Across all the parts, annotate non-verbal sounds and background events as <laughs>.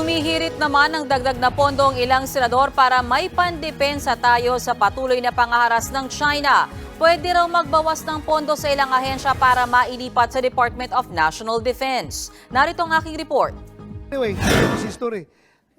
Humihirit naman ng dagdag na pondo ang ilang senador para may pandepensa tayo sa patuloy na pangaharas ng China. Pwede raw magbawas ng pondo sa ilang ahensya para mailipat sa Department of National Defense. Narito ang aking report. Anyway, si story.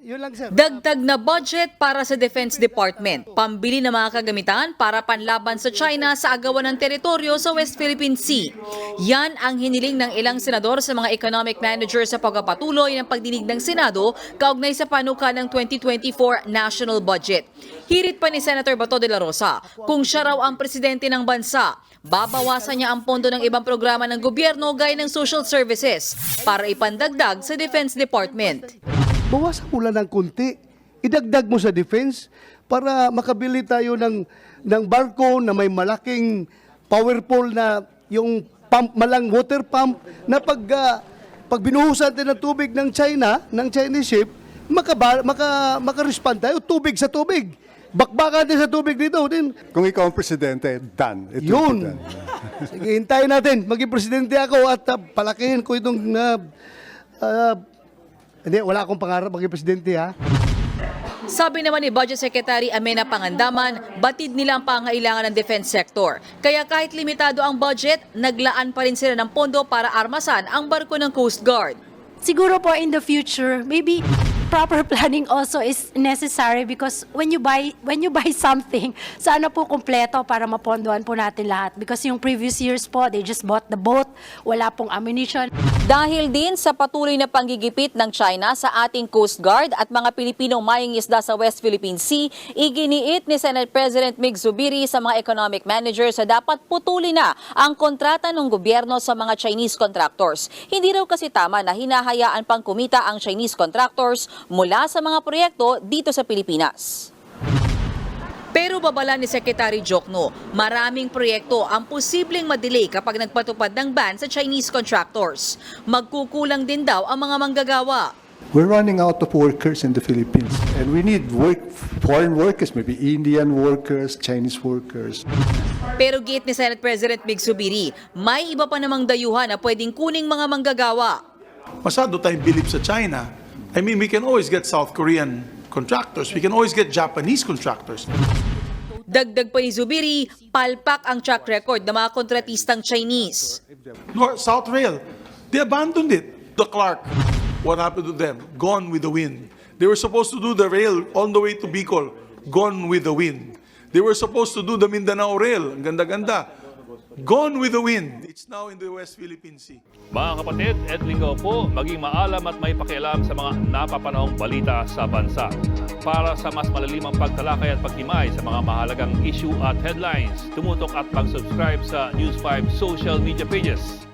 Yun lang sir. Dagdag na budget para sa Defense Department. Pambili ng mga kagamitan para panlaban sa China sa agawan ng teritoryo sa West Philippine Sea. Yan ang hiniling ng ilang senador sa mga economic manager sa pagpapatuloy ng pagdinig ng Senado kaugnay sa panuka ng 2024 national budget. Hirit pa ni Senator Bato de la Rosa kung siya raw ang presidente ng bansa. Babawasan niya ang pondo ng ibang programa ng gobyerno gaya ng social services para ipandagdag sa Defense Department. Bawasan mo lang ng kunti. Idagdag mo sa defense para makabili tayo ng, ng barko na may malaking powerful na yung pump, malang water pump na pag, ah, pag binuhusan tayo ng tubig ng China, ng Chinese ship, maka, maka-respond tayo, tubig sa tubig. Bakbakan din sa tubig dito. Din. Kung ikaw ang presidente, done. It Yun. done. <laughs> Sige, hintayin natin. Maging presidente ako at ah, palakihin ko itong... ah, ah, hindi, wala akong pangarap maging presidente ha. Sabi naman ni Budget Secretary Amena Pangandaman, batid nila ang pangailangan ng defense sector. Kaya kahit limitado ang budget, naglaan pa rin sila ng pondo para armasan ang barko ng Coast Guard. siguro po in the future, maybe proper <laughs> planning also is necessary because when you buy when you buy something, <laughs> sana po kumpleto para mapondohan po natin lahat. Because yung previous years po, they just bought the boat, wala pong ammunition. Dahil din sa patuloy na panggigipit ng China sa ating Coast Guard at mga Pilipinong maying isda sa West Philippine Sea, iginiit ni Senate President Mig Zubiri sa mga economic managers na dapat putulin na ang kontrata ng gobyerno sa mga Chinese contractors. Hindi raw kasi tama na hinahayaan pang kumita ang Chinese contractors mula sa mga proyekto dito sa Pilipinas. Pero babala ni Secretary Jokno, maraming proyekto ang posibleng madelay kapag nagpatupad ng ban sa Chinese contractors. Magkukulang din daw ang mga manggagawa. We're running out of workers in the Philippines. And we need work, foreign workers, maybe Indian workers, Chinese workers. Pero gate ni Senate President Big Subiri, may iba pa namang dayuhan na pwedeng kuning mga manggagawa. masyado tayong bilib sa China. I mean, we can always get South Korean contractors. We can always get Japanese contractors. Dagdag pa ni Zubiri, palpak ang track record ng mga kontratistang Chinese. North, South Rail, they abandoned it. The Clark, what happened to them? Gone with the wind. They were supposed to do the rail on the way to Bicol. Gone with the wind. They were supposed to do the Mindanao Rail. Ang ganda-ganda. Gone with the wind. It's now in the West Philippine Sea. Mga kapatid, Ed Lingaw po, maging maalam at may pakialam sa mga napapanahong balita sa bansa. Para sa mas malalimang pagtalakay at pagkimay sa mga mahalagang issue at headlines, tumutok at mag-subscribe sa News 5 social media pages.